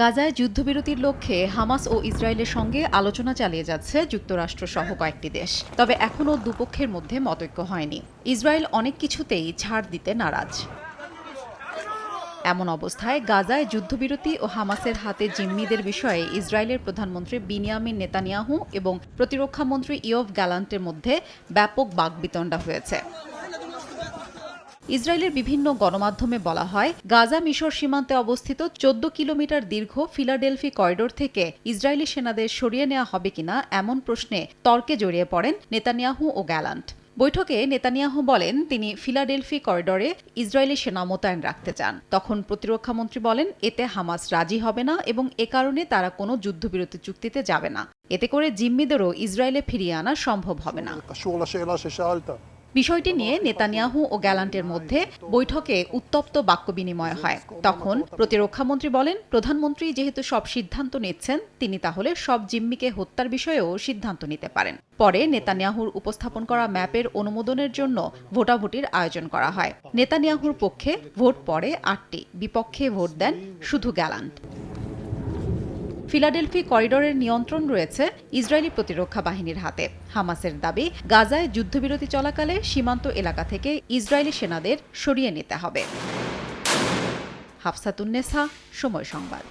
গাজায় যুদ্ধবিরতির লক্ষ্যে হামাস ও ইসরায়েলের সঙ্গে আলোচনা চালিয়ে যাচ্ছে যুক্তরাষ্ট্র সহ কয়েকটি দেশ। তবে এখনও দুপক্ষের মধ্যে মতৈক্য হয়নি। ইসরায়েল অনেক কিছুতেই ছাড় দিতে নারাজ। এমন অবস্থায় গাজায় যুদ্ধবিরতি ও হামাসের হাতে জিম্মিদের বিষয়ে ইসরায়েলের প্রধানমন্ত্রী বিনিয়ামিন নেতানিয়াহু এবং প্রতিরক্ষামন্ত্রী ইয়ফ গ্যালান্টের মধ্যে ব্যাপক বাকবিতণ্ডা হয়েছে। ইসরায়েলের বিভিন্ন গণমাধ্যমে বলা হয়, গাজা মিশর সীমান্তে অবস্থিত চোদ্দ কিলোমিটার দীর্ঘ ফিলাডেলফি করিডোর থেকে ইসরায়েলি সেনাদের সরিয়ে নেওয়া হবে কিনা এমন প্রশ্নে তর্কে জড়িয়ে পড়েন নেতানিয়াহু ও গ্যালান্ট। বৈঠকে নেতানিয়াহু বলেন, তিনি ফিলাডেলফি করিডরে ইসরায়েলি সেনা মোতায়েন রাখতে চান। তখন প্রতিরক্ষা মন্ত্রী বলেন, এতে হামাস রাজি হবে না এবং এ কারণে তারা কোনো যুদ্ধবিরতি চুক্তিতে যাবে না। এতে করে জিম্মিদেরও ইসরায়েলে ফিরিয়ে আনা সম্ভব হবে না। বিষয়টি নিয়ে নেতানিয়াহু ও গ্যালান্টের মধ্যে বৈঠকে উত্তপ্ত বাক্য বিনিময় হয়। তখন প্রতিরক্ষামন্ত্রী বলেন, প্রধানমন্ত্রী যেহেতু সব সিদ্ধান্ত নিচ্ছেন, তিনি তাহলে সব জিম্মিকে হত্যার বিষয়েও সিদ্ধান্ত নিতে পারেন। পরে নেতানিয়াহুর উপস্থাপন করা ম্যাপের অনুমোদনের জন্য ভোটাভুটির আয়োজন করা হয়। নেতানিয়াহুর পক্ষে ভোট পড়ে আটটি, বিপক্ষে ভোট দেন শুধু গ্যালান্ট। ফিলাডেলফি করিডোরের নিয়ন্ত্রণ রয়েছে ইসরায়েলি প্রতিরক্ষা বাহিনীর হাতে। হামাসের দাবি, গাজায় যুদ্ধবিরতি চলাকালে সীমান্ত এলাকা থেকে ইসরায়েলি সেনাদের সরিয়ে নিতে হবে। হাফসাতুন্নেসা সময় সংবাদ।